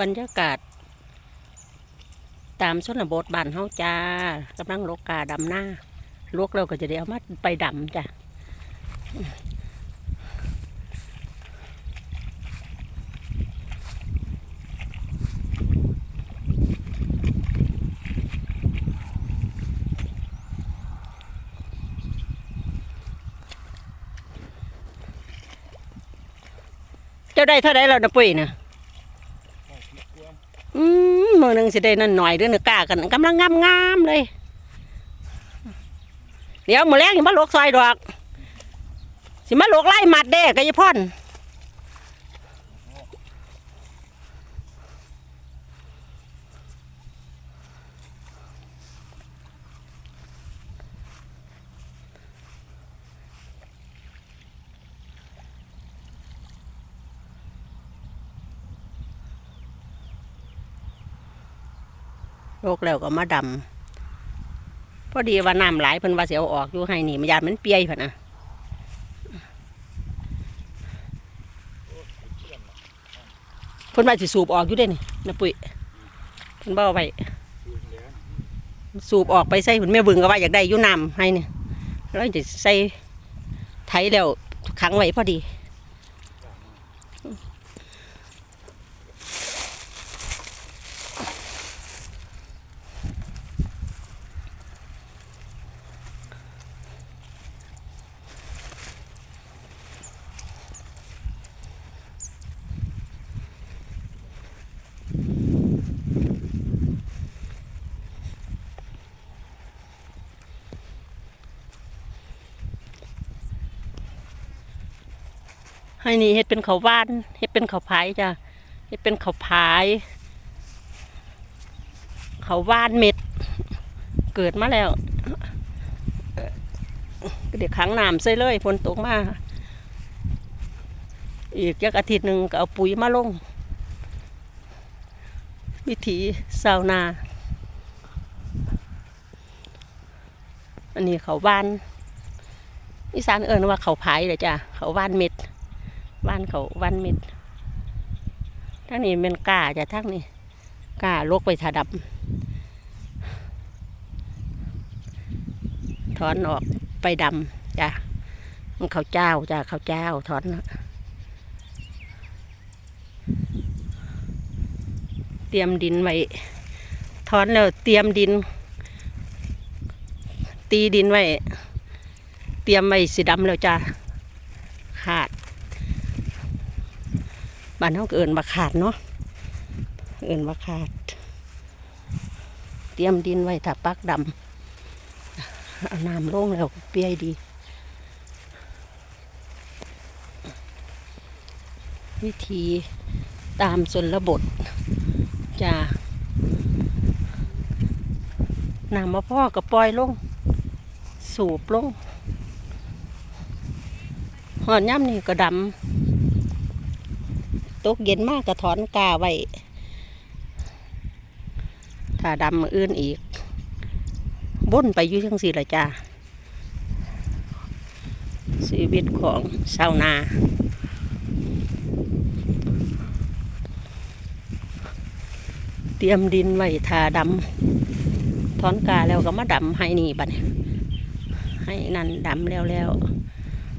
บรรยากาศ ตามชนบทบ้านเฮาจ้ากำลังโลกกาดำหน้าลวกเราก็จะได้เอามาไปดำจ้ะเจ้าได้เท่าไรแล้วนะปุ้ยนะ อืมมือหนึ่งสิได้นั่นหน่อยเด้วยนะกล้ากันกำลังงามงามๆเลย เดี๋ยวมือแรกสิมาลวกซอยดอก สิมาลวกไล่หมัดเด้กะยายพ่อน ลวกแล้วก็มาดำพอดีว่าน้ำหลายเพิ่นว่าสิเอาออกอยู่ให้นี่มันยานมันเปียพุ่นน่ะเพิ่นว่าสิสูบออกอยู่เด้นี่นะปุ้ยเพิ่นบ่เอาไว้สูบออกไปใส่เพิ่นแม่บึงก็ว่าอยากได้อยู่น้ำให้นี่แล้วจะใส่ไถแล้วขังไว้พอดี ให้นี่เฮ็ดเป็นข้าวหวานเฮ็ดเป็นข้าวพายจ้ะเฮ็ดเป็นข้าวพายข้าวหวานเม็ด เกิดมาแล้วเดี๋ยวขังน้ำใส่เลยฝนตกมาอีกจักอาทิตย์หนึ่งก็เอาปุ๋ยมาลง วิถีชาวนา อันนี้เขาวหวานอีสานเอิ้นว่าเขาวพายเลยจ้ะเขาวหวานเม็ด บ้านเขาวันม็ดทั้งนี้เป็นกาจะทั้งนี้กาลกไปถดับ ถอนออกไปดำจ้ะมันเขาวเจ้าจ้ะเขาวเจ้าถอนเตรียมดินไว้ถอนแล้วเตรียมดิน ตีดินไว้เตรียมไว้สีดำแล้วจ้ะขาด บ้านเขาเอินว่าขาดเนาะเอินว่าขาด เตรียมดินไว้ถ้าปักดำเอาน้ำลงแล้วเปียดีวิธีตามชนระบทจะน้ำมาพ่อก็ปล่อยลง สูบลงหอนย่ำนี่ก็ดำ ตกเย็นมากกระถอนกาไว้ถ้าดำมืออื่นอีกบ่นไปยู่ทั้งสี่ละจ้าชีวิตของชาวนาเตรียมดินไว้ทาดำถอนกาแล้วก็มาดำให้นี่บัดนี้ให้นั่นดำแล้วแล้ว